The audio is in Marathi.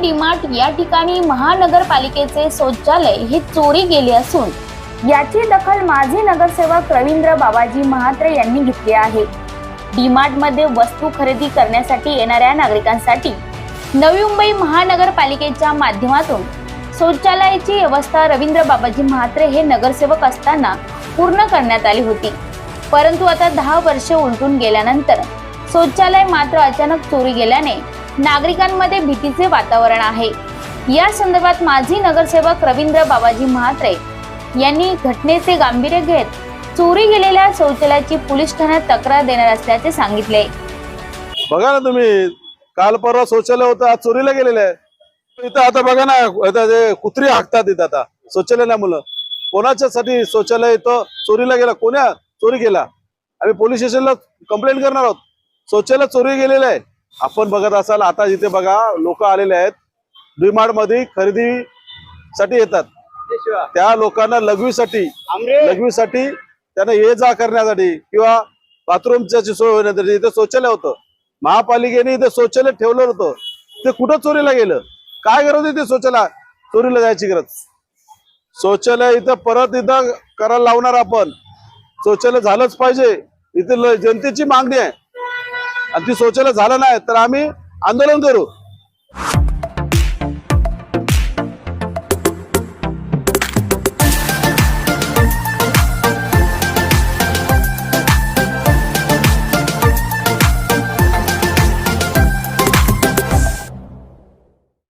ठिकाणी महानगरपालिकेचे शौचालय हे चोरी गेले असून याची दखल माजी नगरसेवक रवींद्र बाबाजी महात्रे यांनी घेतली आहे. डीमार्टमध्ये वस्तू खरेदी करण्यासाठी येणाऱ्या नागरिकांसाठी नवी मुंबई महानगरपालिकेच्या माध्यमातून शौचालयाची व्यवस्था रवींद्र बाबाजी म्हात्रे हे नगरसेवक असताना पूर्ण करण्यात आली होती. परंतु आता दहा वर्षे उलटून गेल्यानंतर शौचालय मात्र अचानक चोरी गेल्याने नागरिकांमध्ये भीतीचे वातावरण आहे. या संदर्भात माजी नगरसेवक रवींद्र बाबाजी म्हात्रे यांनी घटनेचे गांभीर्य घेत चोरी गेलेल्या शौचालयाची पोलीस ठाण्यात तक्रार देणार असल्याचे सांगितले. बघा ना तुम्ही काल परवा शौचालय होतं आज चोरीला गेलेलं आहे. इथं आता बघा ना कुत्री हाकतात इथं आता शौचालय ना मुलं कोणाच्या साठी शौचालय इथं चोरीला गेला? कोण्या चोरी केला? आम्ही पोलीस स्टेशनला कंप्लेंट करणार आहोत. शौचालय चोरी गेलेलं आहे. आपण बघत असाल आता इथे बघा लोक आलेले आहेत. डीमार्टमध्ये खरेदीसाठी येतात. त्या लोकांना लघवीसाठी लघवीसाठी त्यांना ये जा करण्यासाठी किंवा बाथरूमच्या सोय होण्यासाठी इथे शौचालय होतं. महापालिकेने इथे शौचालय ठेवलं होतं. ते कुठं चोरीला गेलं? काय गरज होती ते शौचालय चोरीला जायची गरज. शौचालय इथं परत इथं करायला लावणार आपण. शौचालय झालंच पाहिजे. इथे जनतेची मागणी आहे. आणि ती शौचालय झालं नाही तर आम्ही आंदोलन करू.